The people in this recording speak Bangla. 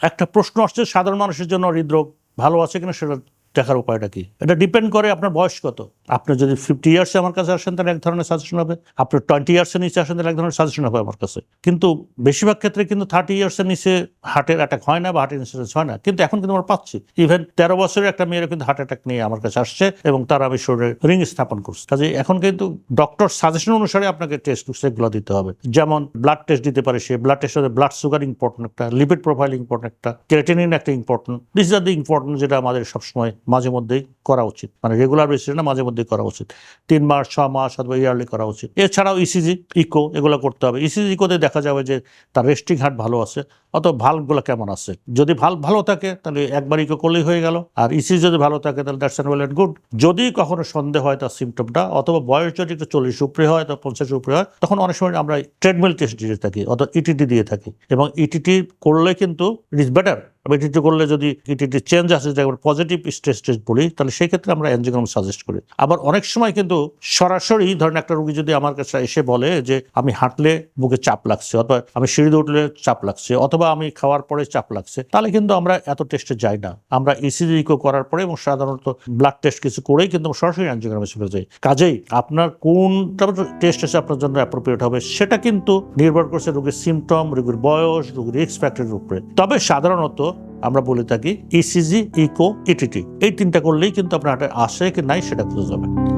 একটা প্রশ্ন আসছে সাধারণ মানুষের জন্য হৃদরোগ ভালো আছে কিনা সেটা দেখার উপায়টা কি? এটা ডিপেন্ড করে আপনার বয়স কত। আপনি যদি ফিফটি ইয়ার্সে আমার কাছে আসেন, তাহলে এক ধরনের সাজেশন হবে। আপনি টোয়েন্টি ইয়ার্সের নিচে আসেন, তাহলে এক ধরনের সাজেশন হবে আমার কাছে। কিন্তু বেশিরভাগ ক্ষেত্রে কিন্তু থার্টি ইয়ার্সের নিচে হার্টের অ্যাটাক হয় না বা হার্টের ইন্সুরেন্স হয় না। কিন্তু এখন কিন্তু আমরা পাচ্ছি। ইভেন তেরো বছরের একটা মেয়ের কিন্তু হার্ট অ্যাটাক নিয়ে আমার কাছে আসছে এবং তারা আমি শরীরে রিং স্থাপন করছি। কাজে এখন কিন্তু ডক্টর সাজেশন অনুসারে আপনাকে টেস্ট সেগুলো দিতে হবে। যেমন ব্লাড টেস্ট দিতে পারে সে। Blood test blood sugar important একটা লিপিড প্রোফাইল ইম্পর্টেন্ট একটা ক্রেটিনিন একটা important this are the important যেটা আমাদের সবসময় মাঝে মধ্যেই করা উচিত। মানে রেগুলার বেসিসে না মাঝে মধ্যেই করা উচিত। তিন মাস, ছ মাস অথবা ইয়ারলি করা উচিত। এছাড়াও ইসিজি ইকো এগুলো করতে হবে। ইসিজি ইকোতে দেখা যাবে যে তার রেস্টিং হার্ট ভালো আছে, অথবা ভালভগুলো কেমন আছে। যদি ভালো ভালো থাকে, তাহলে একবার ইকো করলেই হয়ে গেল। আর ইসিজি যদি ভালো থাকে, তাহলে দ্যাটস ওয়েল এন্ড গুড যদি কখনো সন্দেহ হয় তার সিমটমটা অথবা বয়স যদি একটু চল্লিশ উপরে হয়, অথবা পঞ্চাশ উপরে হয়, তখন অনেক সময় আমরা ট্রেডমিল টেস্ট দিয়ে থাকি, অথবা ইটিটি দিয়ে থাকি। এবং ইটিটি করলে কিন্তু ইট ইজ বেটার ইটিটি করলে যদি ইটিটি চেঞ্জ আসে যে পজিটিভ স্ট্রেস টেস্ট বলি, তাহলে সেই ক্ষেত্রে আমরা অ্যানজিওগ্রাম সাজেস্ট করি। আবার অনেক সময় কিন্তু সরাসরি ধরেন একটা রোগী যদি আমার কাছে এসে বলে যে, আমি হাঁটলে বুকে চাপ লাগছে, অথবা আমি সিঁড়িতে উঠলে চাপ লাগছে, অথবা আমি খাওয়ার পরে চাপ লাগছে, তাহলে কিন্তু আমরা এত টেস্টে যাই না। আমরা ইসিজি ইকো করার পরে এবং সাধারণত ব্লাড টেস্ট কিছু করেই কিন্তু সরাসরি অ্যানজিওগ্রামে চলে যাই। কাজেই আপনার কোনটা টেস্ট এসে আপনার জন্য অ্যাপ্রোপ্রিয়েট হবে, সেটা কিন্তু নির্ভর করছে রোগীর সিমটম রোগীর বয়স, রোগীর রিস্ক ফ্যাক্টরের উপরে। তবে সাধারণত আমরা বলে থাকি ইসিজি ইকো ইটিটি এই তিনটা করলেই কিন্তু আপনার আসে কি নাই সেটা বুঝতে যাবে